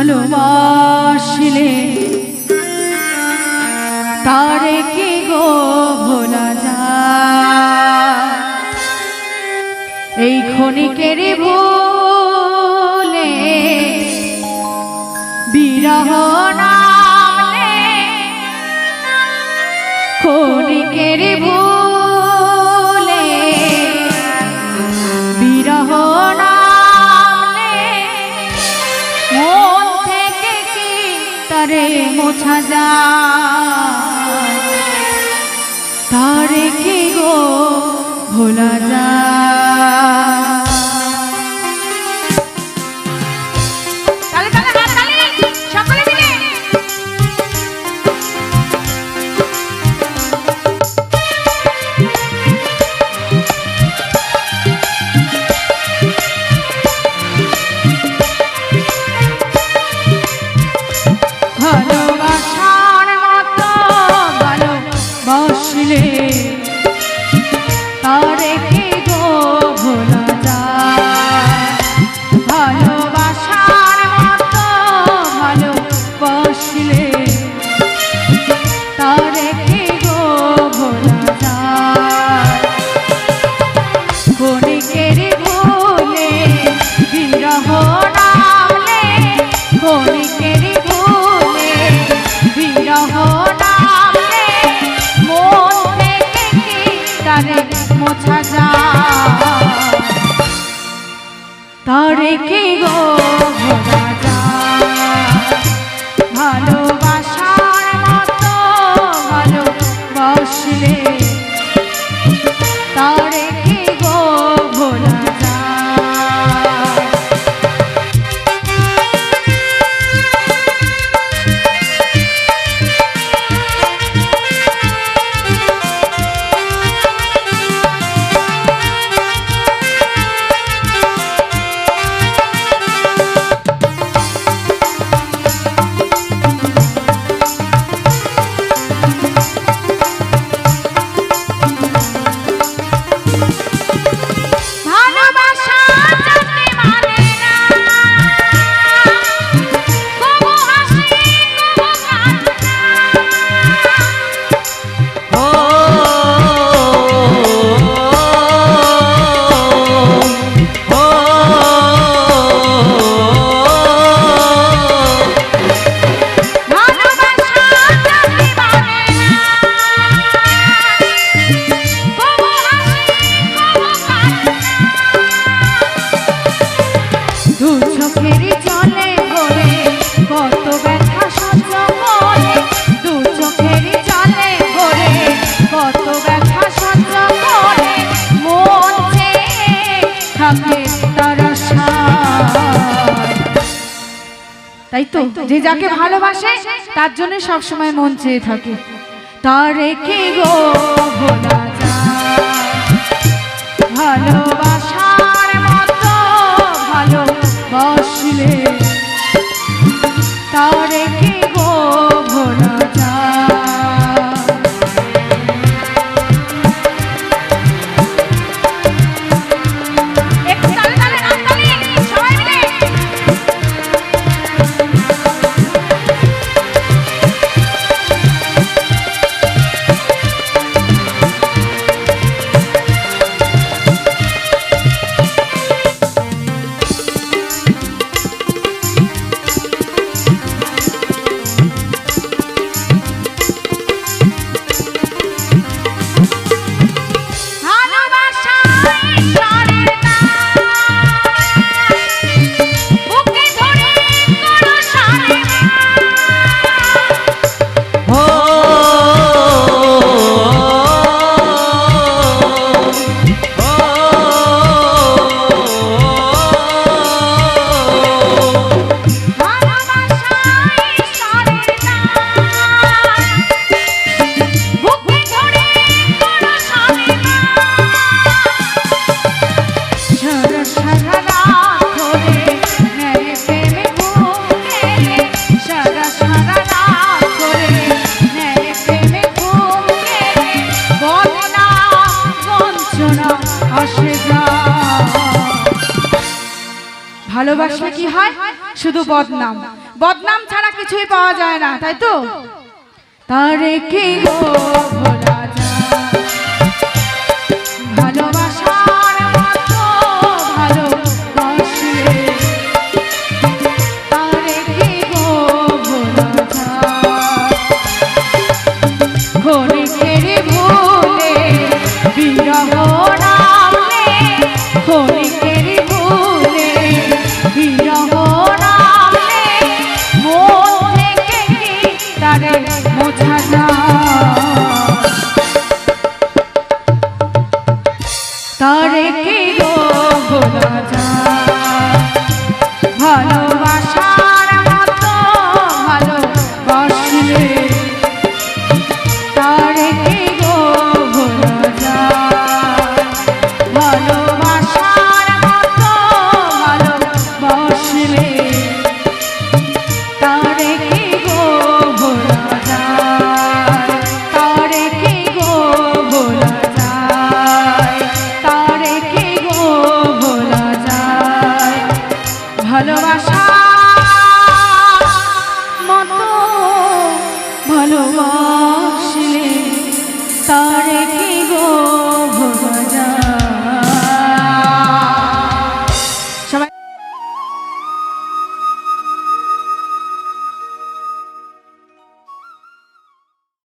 ভালোবাসলে। তার কি গো ভোলা যা এই ক্ষণিকের ভোলে বিরহ নামে। ক্ষণিকের ভোলে মোছা তার কি গো ভোলা যায়? মোছা যায় তারে দু চোখের জলে কত ব্যথা সহ্য করে। দু চোখের ব্যথা মন তারা তাই তো, যে যাকে ভালোবাসে, তার জন্য সব সময় মন চেয়ে থাকে। তারে কি গো যায়। আসে ভালোবাসলে কি হয়? শুধু বদনাম। বদনাম ছাড়া কিছুই পাওয়া যায় না, তাই তো? তারে কি গো ভালোবাসা।